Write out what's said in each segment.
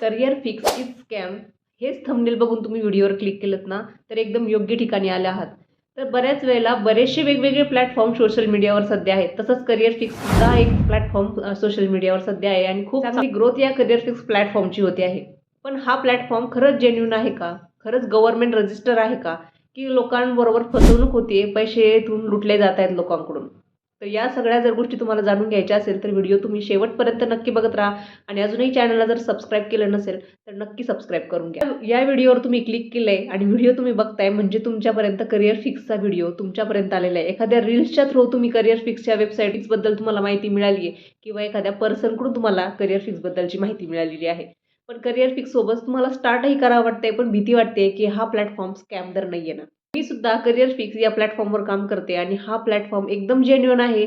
Career fix is scam हेच thumbnail बघून तुम्ही व्हिडिओवर क्लिक केलं ना तर एकदम योग्य ठिकाणी आले आहात. तर बऱ्याच वेळेला बरेचसे वेगवेगळे प्लॅटफॉर्म सोशल मीडियावर सध्या आहेत. तसंच करिअर फिक्स सुद्धा एक प्लॅटफॉर्म सोशल मीडियावर सध्या आहे आणि खूप चांगली ग्रोथ या करिअर फिक्स प्लॅटफॉर्मची होते आहे. पण हा प्लॅटफॉर्म खरंच जेन्युन आहे का? खरंच गव्हर्नमेंट रजिस्टर आहे का? की लोकांबरोबर फसवणूक होते पैसे येथून लुटले जात आहेत लोकांकडून. तर या सगळ्या जर गोष्टी तुम्हाला जाणून घ्यायच्या असेल तर व्हिडिओ तुम्ही शेवटपर्यंत नक्की बघत राहा. आणि अजूनही चॅनलला जर सबस्क्राईब केलं नसेल तर नक्की सबस्क्राईब करून घ्या. या व्हिडिओवर तुम्ही क्लिक केलं आहे आणि व्हिडिओ तुम्ही बघताय म्हणजे तुमच्यापर्यंत करिअर फिक्सचा व्हिडिओ तुमच्यापर्यंत आलेला आहे. एखाद्या रील्सच्या थ्रू तुम्ही करिअर फिक्सच्या वेबसाईट्सबद्दल तुम्हाला माहिती मिळाली आहे किंवा एखाद्या पर्सनकडून तुम्हाला करिअर फिक्सबद्दलची माहिती मिळालेली आहे. पण करिअर फिक्ससोबत तुम्हाला स्टार्टही करावं वाटतंय पण भीती वाटते की हा प्लॅटफॉर्म स्कॅम दर नाही आहे ना. मी सुद्धा करिअर फिक्स या प्लॅटफॉर्मवर काम करते आणि हा प्लॅटफॉर्म एकदम जेन्युअन आहे.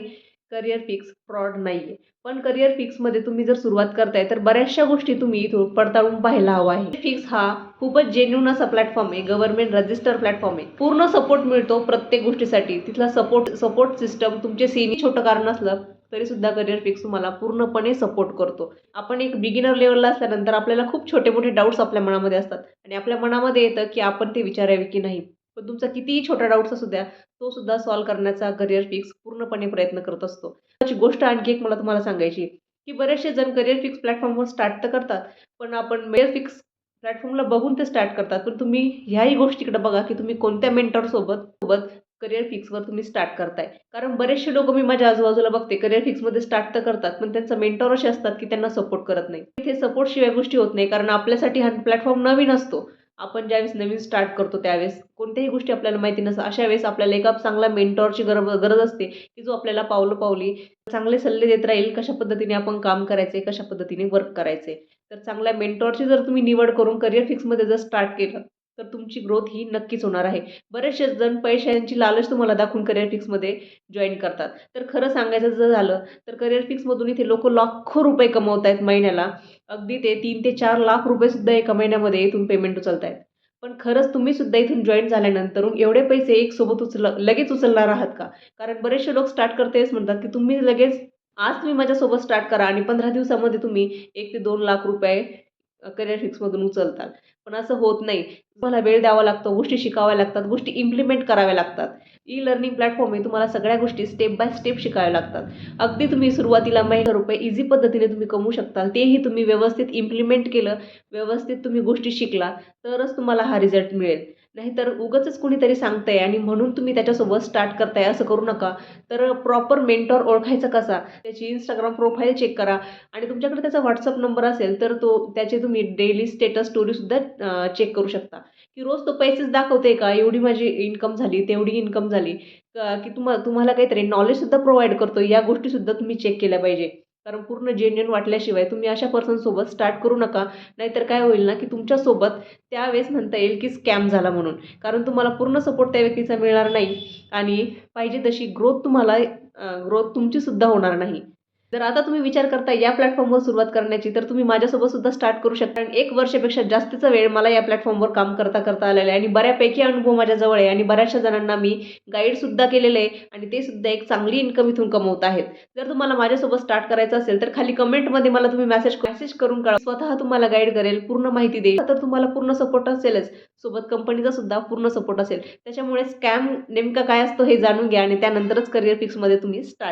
करिअर फिक्स फ्रॉड नाही आहे पण करिअर फिक्समध्ये तुम्ही जर सुरुवात करताय तर बऱ्याचशा गोष्टी तुम्ही इथून पडताळून पाहायला हवा आहे. फिक्स हा खूपच जेन्युन असा प्लॅटफॉर्म आहे. गव्हर्नमेंट रजिस्टर प्लॅटफॉर्म आहे. पूर्ण सपोर्ट मिळतो प्रत्येक गोष्टीसाठी. तिथला सपोर्ट सपोर्ट सिस्टम तुमचे सेनी छोटं कारण असलं तरी सुद्धा करिअर फिक्स तुम्हाला पूर्णपणे सपोर्ट करतो. आपण एक बिगिनर लेवलला असल्यानंतर आपल्याला खूप छोटे मोठे डाऊट्स आपल्या मनामध्ये असतात. आणि आपल्या मनामध्ये येतं की आपण ते विचारावे की नाही. पण तुमचा कितीही छोटा डाऊट्स असू द्या तो सुद्धा सॉल्व्ह करण्याचा करिअर फिक्स पूर्णपणे प्रयत्न करत असतो. त्याची गोष्ट आणखी एक मला तुम्हाला सांगायची की बरेचसे जण करिअर फिक्स प्लॅटफॉर्मवर स्टार्ट तर करतात पण आपण करिअर फिक्स प्लॅटफॉर्मला बघून ते स्टार्ट करतात. पण तुम्ही ह्याही गोष्टीकडे बघा की तुम्ही कोणत्या मेंटरसोबत सोबत करिअर फिक्सवर तुम्ही स्टार्ट करताय. कारण बरेचसे लोक मी माझ्या आजूबाजूला बघते करिअर फिक्समध्ये स्टार्ट तर करतात पण त्यांचा मेंटर असे असतात की त्यांना सपोर्ट करत नाही. इथे सपोर्ट शिवाय गोष्टी होत नाही कारण आपल्यासाठी हा प्लॅटफॉर्म नवीन असतो. आपण ज्यावेळेस नवीन स्टार्ट करतो त्यावेळेस कोणत्याही गोष्टी आपल्याला माहिती नसतात. अशा वेळेस आपल्याला एका चांगला मेंटॉरची गरज गरज असते की जो आपल्याला पावलं पावली चांगले सल्ले देत राहील कशा पद्धतीने आपण काम करायचे कशा पद्धतीने वर्क करायचे. तर चांगल्या मेंटॉरची जर तुम्ही निवड करून करिअर फिक्समध्ये जर स्टार्ट केलं तर तुमची ग्रोथ ही नक्कीच होणार आहे. बरेचसे जण पैशांची लालच तुम्हाला दाखवून करिअर फिक्समध्ये जॉईन करतात. तर खरं सांगायचं जर झालं तर करिअर फिक्समधून इथे लोक लाखो रुपये कमवत आहेत महिन्याला. अगदी ते तीन ते चार लाख रुपयेसुद्धा एका महिन्यामध्ये इथून पेमेंट उचलत आहेत पण खरंच तुम्ही सुद्धा इथून जॉईन झाल्यानंतर एवढे पैसे एक सोबत उचल लगेच उचलणार आहात का? कारण बरेचसे लोक स्टार्ट करतेच म्हणतात की तुम्ही लगेच आज तुम्ही माझ्यासोबत स्टार्ट करा आणि पंधरा दिवसामध्ये तुम्ही एक ते दोन लाख रुपये करिअर फिक्समधून उचलतात. पण असं होत नाही. तुम्हाला वेळ द्यावा लागतो गोष्टी शिकाव्या लागतात गोष्टी इम्प्लिमेंट कराव्या लागतात. ई लर्निंग प्लॅटफॉर्म आहे तुम्हाला सगळ्या गोष्टी स्टेप बाय स्टेप शिकाव्या लागतात. अगदी तुम्ही सुरुवातीला महिना रुपये इझी पद्धतीने तुम्ही कमवू शकताल तेही तुम्ही व्यवस्थित इम्प्लिमेंट केलं व्यवस्थित तुम्ही गोष्टी शिकला तरच तुम्हाला हा रिझल्ट मिळेल. नाहीतर उगंच कुणीतरी सांगतंय आणि म्हणून तुम्ही त्याच्यासोबत स्टार्ट करताय असं करू नका. तर प्रॉपर मेंटॉर ओळखायचा कसा? त्याची इंस्टाग्राम प्रोफाईल चेक करा. आणि तुमच्याकडे त्याचा व्हॉट्सअप नंबर असेल तर तो त्याचे तुम्ही डेली स्टेटस स्टोरीसुद्धा चेक करू शकता. की रोज तो पैसेच दाखवते का? एवढी माझी इन्कम झाली तेवढी इन्कम झाली. की तुम्हा तुम्हाला काहीतरी नॉलेजसुद्धा प्रोव्हाइड करतो या गोष्टीसुद्धा तुम्ही चेक केल्या पाहिजे. कारण पूर्ण जेन्युन वाटल्याशिवाय तुम्ही अशा पर्सनसोबत स्टार्ट करू नका. नाहीतर काय होईल ना की तुमच्यासोबत त्यावेळेस म्हणता येईल की स्कॅम झाला म्हणून. कारण तुम्हाला पूर्ण सपोर्ट त्या व्यक्तीचा मिळणार नाही. आणि पाहिजे तशी ग्रोथ तुम्हाला ग्रोथ तुमचीसुद्धा होणार नाही. जर आता तुम्ही विचार करता या प्लॅटफॉर्मवर सुरुवात करण्याची तर तुम्ही माझ्यासोबत सुद्धा स्टार्ट करू शकता. आणि एक वर्षापेक्षा जास्तीचा वेळ मला या प्लॅटफॉर्मवर काम करता करता आलेला आहे. आणि बऱ्यापैकी अनुभव माझ्याजवळ आहे. आणि बऱ्याचशा जणांना मी गाईडसुद्धा केलेलं आहे. आणि ते सुद्धा एक चांगली इन्कम इथून कमवत आहेत. जर तुम्हाला माझ्यासोबत स्टार्ट करायचं असेल तर खाली कमेंटमध्ये मला तुम्ही मेसेज मेसेज करून कळा स्वतः तुम्हाला गाईड करेल पूर्ण माहिती देईल. तर तुम्हाला पूर्ण सपोर्ट असेलच. सोबत कंपनीचा सुद्धा पूर्ण सपोर्ट असेल. त्याच्यामुळे स्कॅम नेमका काय असतो हे जाणून घ्या आणि त्यानंतरच करिअर फिक्समध्ये तुम्ही स्टार्ट